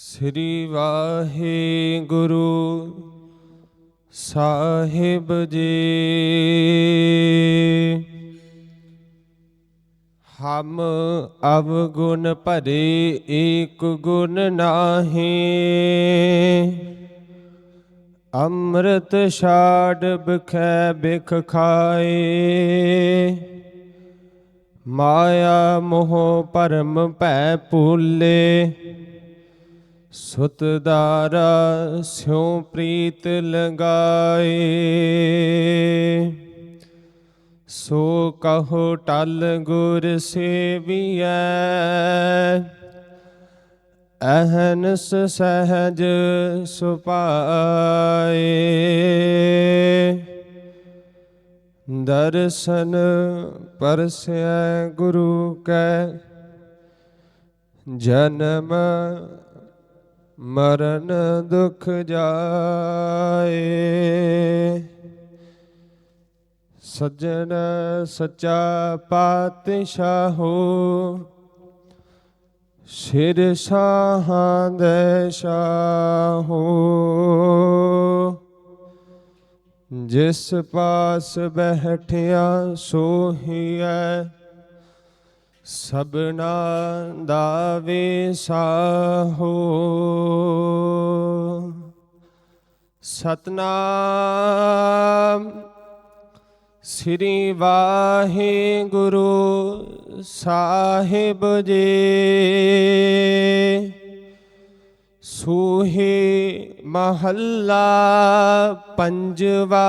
ਸ੍ਰੀ ਵਾਹਿਗੁਰੂ ਸਾਹਿਬ ਜੀ। ਹਮ ਅਵਗੁਣ ਭਰੇ ਏਕ ਗੁਣ ਨਾਹੀ। ਅੰਮ੍ਰਿਤ ਛਾੜ ਬਖੈ ਬਿਖ ਖਾਏ। ਮਾਇਆ ਮੋਹ ਪਰਮ ਭੈ ਭੂਲੇ। ਸੁਤ ਦਾਰਾ ਸਿਉ ਪ੍ਰੀਤ ਲਗਾਏ। ਸੋ ਕਹੋ ਟਲ ਗੁਰ ਸੇਵੀਐ। ਅਹਨਸ ਸਹਜ ਸੁਪਾਏ। ਦਰਸ਼ਨ ਪਰਸੈ ਗੁਰੂ ਕੈ। ਜਨਮ ਮਰਨ ਦੁਖ ਜਾਏ। ਸੱਜਣ ਸੱਚਾ ਪਾਤਸ਼ਾਹੋ ਸਿਰ ਸਾਹਾਂ ਦੇ ਸ਼ਾਹੋ ਜਿਸ ਪਾਸ ਬਹਿਠਿਆ ਸੋਹੀਐ ਸਭਨਾ ਦਾ ਵਿਸਾਹੋ ਸਤਨਾਮ ਸ੍ਰੀ ਵਾਹਿਗੁਰੂ ਸਾਹਿਬ ਜੀ। ਸੂਹੇ ਮਹੱਲਾ ਪੰਜਵਾ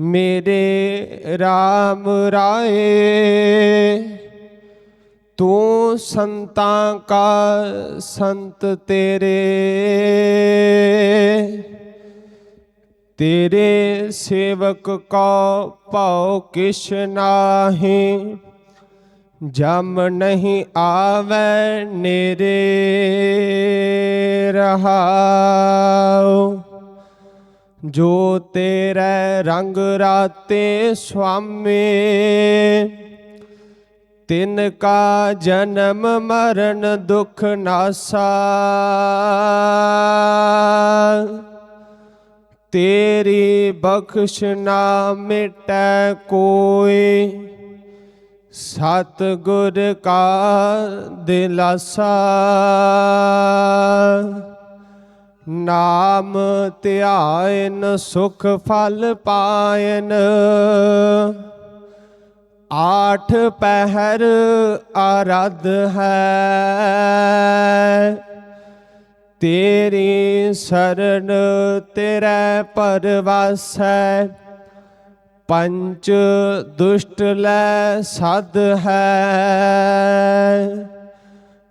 ਮੇਰੇ RAM ਰਾਏ, ਤੂੰ ਸੰਤਾਂ ਕਾ ਸੰਤ ਤੇਰੇ ਤੇਰੇ ਸੇਵਕ ਕੋ ਭਉ ਕਿਛ ਨਾਹੀ, ਜਮ ਨਹੀਂ ਆਵੈ ਨੇਰੇ ਰਹਾਉ। ਜੋ ਤੇਰੇ ਰੰਗ ਰਾਤੇ ਸੁਆਮੀ, ਤਿਨ ਕਾ ਜਨਮ ਮਰਨ ਦੁਖ ਨਾਸਾ। ਤੇਰੀ ਬਖਸ਼ ਨਾ ਮਿਟੈ ਕੋਈ ਸਤ ਗੁਰ ਕਾ ਦਿਲਾਸਾ। ਨਾਮ ਧਿਆਇਨ, ਸੁਖ ਫਲ ਪਾਇਨ। ਆਠ ਪਹਿਰ ਆਰਧ ਹੈ। ਤੇਰੀ ਸਰਨ ਤੇਰੇ ਪਰਵਾਸੈ। ਪੰਚ ਦੁਸ਼ਟ ਲੈ ਸਦ ਹੈ।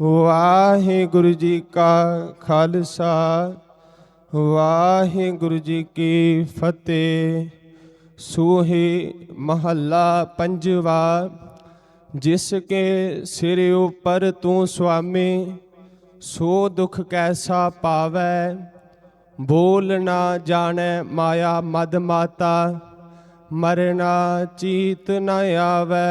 ਵਾਹਿਗੁਰੂ ਜੀ ਕਾ ਖਾਲਸਾ, ਵਾਹਿਗੁਰੂ ਜੀ ਕੀ ਫਤਿਹ। ਸੂਹੇ ਮਹੱਲਾ ਪੰਜਵਾ, ਜਿਸ ਕੇ ਸਿਰ ਉਪਰ ਤੂੰ ਸੁਆਮੀ, ਸੋ ਦੁਖ ਕੈਸਾ ਪਾਵੈ? ਬੋਲ ਨਾ ਜਾਣੈ ਮਾਇਆ ਮਦ ਮਾਤਾ, ਮਰਨਾ ਚੀਤ ਨ ਆਵੈ।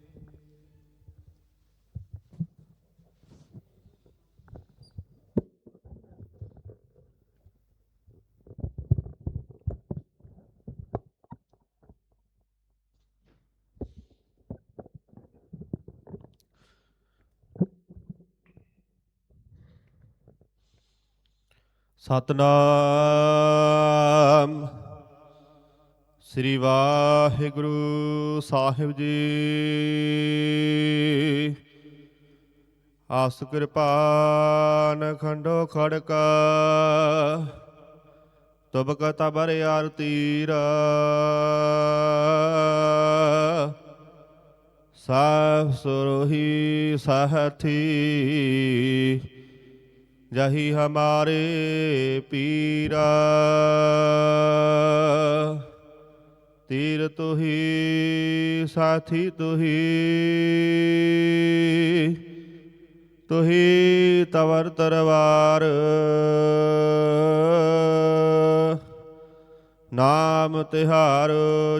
ਸਤਨਾਮ। ਸ੍ਰੀ ਵਾਹਿਗੁਰੂ ਸਾਹਿਬ ਜੀ। ਆਸ ਕਿਰਪਾਨ ਖੰਡੋ ਖੜਕ। ਤਬ ਕਤਾ ਬਰ ਯਾਰ ਤੀਰ। ਸਾਹ ਸੁਰਹੀ ਸਾਹਥੀ ਜਹੀ ਹਮਾਰੇ ਪੀਰਾ। ਤੀਰ ਤੁਹੀ ਸਾਥੀ ਤੁਹੀ। ਤੁਹੀ ਤਵਰ ਤਰਵਾਰ ਨਾਮ ਤਿਹਾਰ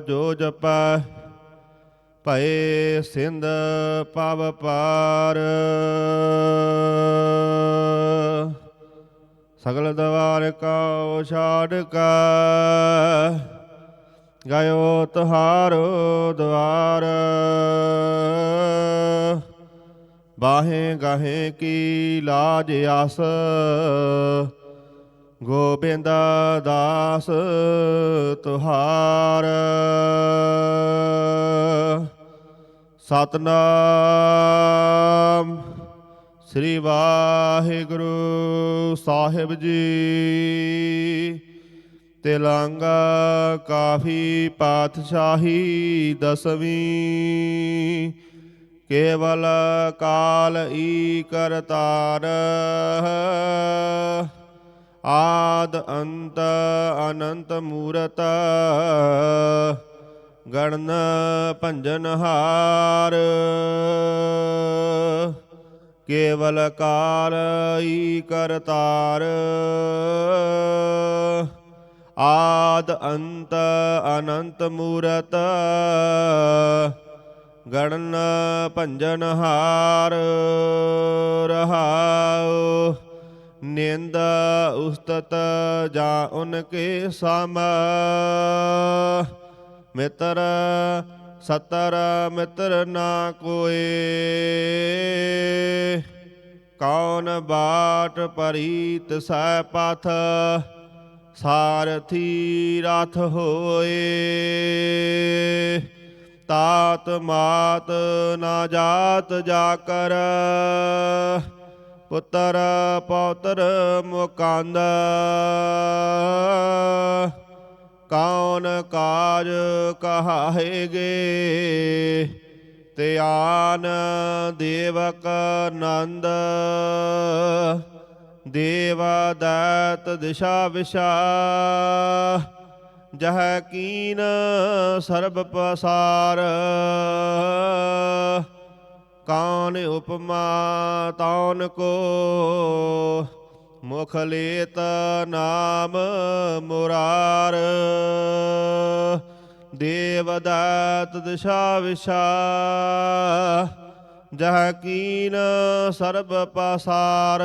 ਜੋ ਜਪੈ ਭਏ ਸਿੰਧ ਪਵ ਪਾਰ। ਸਗਲ ਦਵਾਰ ਕਾ ਛਾੜ ਕਾ, ਗਇਓ ਤੁਹਾਰੋ ਦਵਾਰ। ਬਾਹੇ ਗਾਹੇ ਕੀ ਲਾਜ ਆਸ, ਗੋਬਿੰਦ ਦਾਸ ਤੁਹਾਰ। ਸਤਨਾਮ। ਸ੍ਰੀ ਵਾਹਿਗੁਰੂ ਸਾਹਿਬ ਜੀ। ਤੇਲੰਗਾ ਕਾਫੀ ਪਾਤਸ਼ਾਹੀ ਦਸਵੀਂ। ਕੇਵਲ ਕਾਲ ਈ ਕਰਤਾਰ ਆਦ ਅੰਤ ਅਨੰਤ ਮੂਰਤ ਗਣਨ ਭੰਜਨ ਹਾਰ। ਕੇਵਲ ਕਾਲ ਈ ਕਰਤਾਰ ਆਦ ਅੰਤ ਅਨੰਤ ਮੂਰਤ। ਗਣਨ ਭੰਜਨ ਹਾਰ ਰਹਾਉ। ਨਿੰਦ ਉਸਤਤ ਜਾ ਉਨਕੇ ਸਮ। ਮਿੱਤਰ, ਸਤਰ ਮਿੱਤਰ ਨਾ ਕੋਏ। ਕੌਣ ਬਾਟ ਪਰੀਤ ਸੈ ਪਥ, ਸਾਰਥੀ ਰਥ ਹੋਏ। ਤਾਤ ਮਾਤ ਨਾ ਜਾਤ ਜਾ ਕਰ ਪੁੱਤਰ ਪੌਤਰ ਮੁਕੰਦ। ਕੌਣ ਕਾਜ ਕਹਾਏਗੇ? ਤੇ ਆਨ ਦੇਵਕ ਨੰਦ, ਦੇਵਾ ਦਾਤ ਦਿਸ਼ਾ ਵਿਸ਼ਾ ਜਹ ਕੀਨ ਸਰਬ ਪਸਾਰ। ਕੌਣ ਉਪਮਾ, ਤੌਨ ਕੋ ਮੁਖ ਲੇਤ ਨਾਮ ਮੁਰਾਰ। ਦੇਵ ਦਿਸ਼ਾ ਵਿਸ਼ਾ, ਜਹ ਕੀਨ ਸਰਬ ਪਸਾਰ।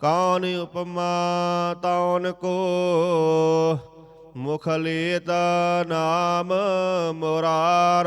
ਕੌਣ ਉਪਮਾ ਤੌਨ ਕੋ ਮੁਖ ਲੇਤ ਨਾਮ ਮੁਰਾਰ।